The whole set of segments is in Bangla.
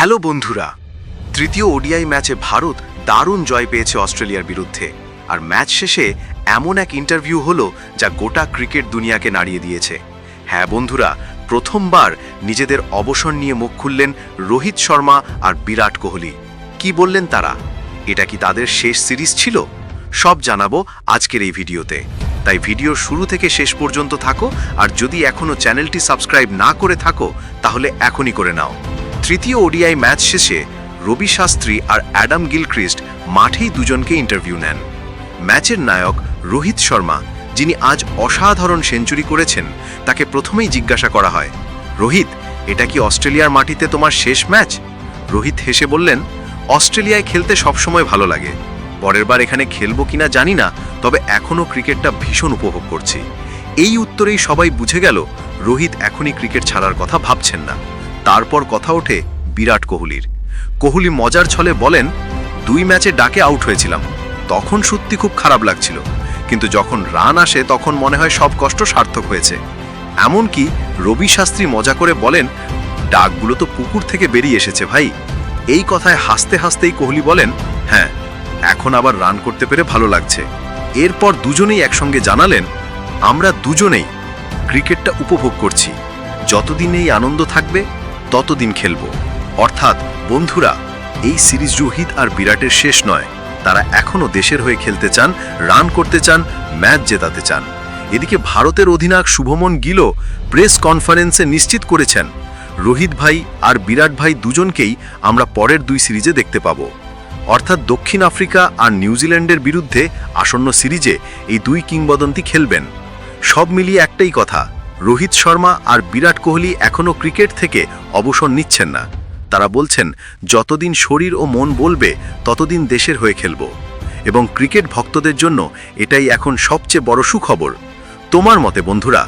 হ্যালো বন্ধুরা, তৃতীয় ওডিআই ম্যাচে ভারত দারুণ জয় পেয়েছে অস্ট্রেলিয়ার বিরুদ্ধে। আর ম্যাচ শেষে এমন এক ইন্টারভিউ হলো যা গোটা ক্রিকেট দুনিয়াকে নাড়িয়ে দিয়েছে। হ্যাঁ বন্ধুরা, প্রথমবার নিজেদের অবসর নিয়ে মুখ খুললেন রোহিত শর্মা আর বিরাট কোহলি। কি বললেন তারা? এটা কি তাদের শেষ সিরিজ ছিল? সব জানাব আজকের এই ভিডিওতে। তাই ভিডিও শুরু থেকে শেষ পর্যন্ত থাকো, আর যদি এখনও চ্যানেলটি সাবস্ক্রাইব না করে থাকো, তাহলে এখনই করে নাও। তৃতীয় ওডিআই ম্যাচ শেষে রবি শাস্ত্রী আর অ্যাডাম গিলক্রিস্ট মাঠেই দুজনকে ইন্টারভিউ নেন। ম্যাচের নায়ক রোহিত শর্মা, যিনি আজ অসাধারণ সেঞ্চুরি করেছেন, তাকে প্রথমেই জিজ্ঞাসা করা হয়, রোহিত, এটা কি অস্ট্রেলিয়ার মাটিতে তোমার শেষ ম্যাচ? রোহিত হেসে বললেন, অস্ট্রেলিয়ায় খেলতে সবসময় ভালো লাগে। পরের বার এখানে খেলব কিনা জানি না, তবে এখনও ক্রিকেটটা ভীষণ উপভোগ করছি। এই উত্তরেই সবাই বুঝে গেল, রোহিত এখনই ক্রিকেট ছাড়ার কথা ভাবছেন না। তারপর কথা ওঠে বিরাট কোহলির। কোহলি মজার ছলে বলেন, দুই ম্যাচে ডাকে আউট হয়েছিলাম। তখন সত্যি খুব খারাপ লাগছিল। কিন্তু যখন রান আসে তখন মনে হয় সব কষ্ট সার্থক হয়েছে। এমনকি রবি শাস্ত্রী মজা করে বলেন, ডাকগুলো তো পুকুর থেকে বেরিয়ে এসেছে ভাই। এই কথায় হাসতে হাসতেই কোহলি বলেন হ্যাঁ এখন আবার রান করতে পেরে ভালো লাগছে। এরপর দুজনেই একসঙ্গে জানালেন, আমরা দুজনেই ক্রিকেটটা উপভোগ করছি। যতদিন এই আনন্দ থাকবে ততদিন খেলব। অর্থাৎ, বন্ধুরা, এই সিরিজ রোহিত আর বিরাটের শেষ নয়। তারা এখনও দেশের হয়ে খেলতে চান, রান করতে চান, ম্যাচ জেতাতে চান। এদিকে ভারতের অধিনায়ক শুভমন গিলো প্রেস কনফারেন্সে নিশ্চিত করেছেন, রোহিত ভাই আর বিরাট ভাই দুজনকেই আমরা পরের দুই সিরিজে দেখতে পাব। অর্থাৎ দক্ষিণ আফ্রিকা আর নিউজিল্যান্ডের বিরুদ্ধে আসন্ন সিরিজে এই দুই কিংবদন্তি খেলবেন। সব মিলিয়ে একটাই কথা রোহিত শর্মা আর বিরাট কোহলি এখনও ক্রিকেট থেকে অবসর নিচ্ছেন না। তারা বলছেন, যতদিন শরীর ও মন বলবে, ততদিন দেশের হয়ে খেলব। এবং ক্রিকেট ভক্তদের জন্য এটাই এখন সবচেয়ে বড় সুখবর। তোমার মতে বন্ধুরা,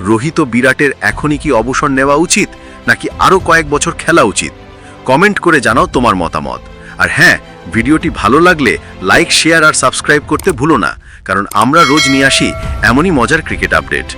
রোহিত বিরাটের এখনই কি অবসর নেওয়া উচিত, নাকি আরও কয়েক বছর খেলা উচিত? কমেন্ট করে জানাও তোমার মতামত। আর হ্যাঁ ভিডিওটি ভালো লাগলে লাইক, শেয়ার আর সাবস্ক্রাইব করতে ভুলো না, কারণ আমরা রোজ নিয়ে আসি এমনই মজার ক্রিকেট আপডেট।